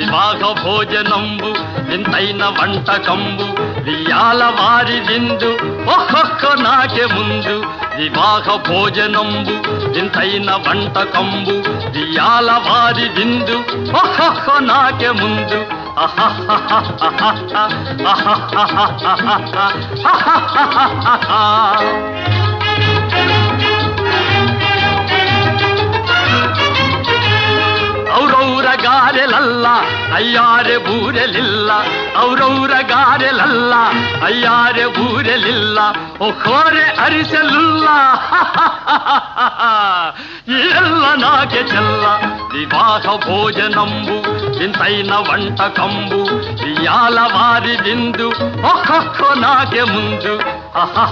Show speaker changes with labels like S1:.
S1: వివాహ భోజనంబు వింతైన వంటకంబు వియాల వారి విందు ఒక్కొక్క నాకే ముందు. వివాహ భోజనంబు వింతైన వంటకంబు వియాల వారి విందు ఒక్కొక్క నాకే ముందు. ఆహా ಅಯ್ಯಾರೆ ಬೂರೆಲಿಲ್ಲ ಔರೌರ ಗಾರೆಲಲ್ಲ ಅಯ್ಯಾರೆ ಬೂರೆಲಿಲ್ಲ ಒಕ್ಕೋರೆ ಅರಿಸಲಿಲ್ಲ ಎಲ್ಲ ನಾಗೆ ಚೆಲ್ಲ ವಿವಾಹ ಭೋಜನಂಬು వింతైన వంటకంబు ఇయాల వారి విందు ఒక్కొక్క నాకే ముందు ఆహా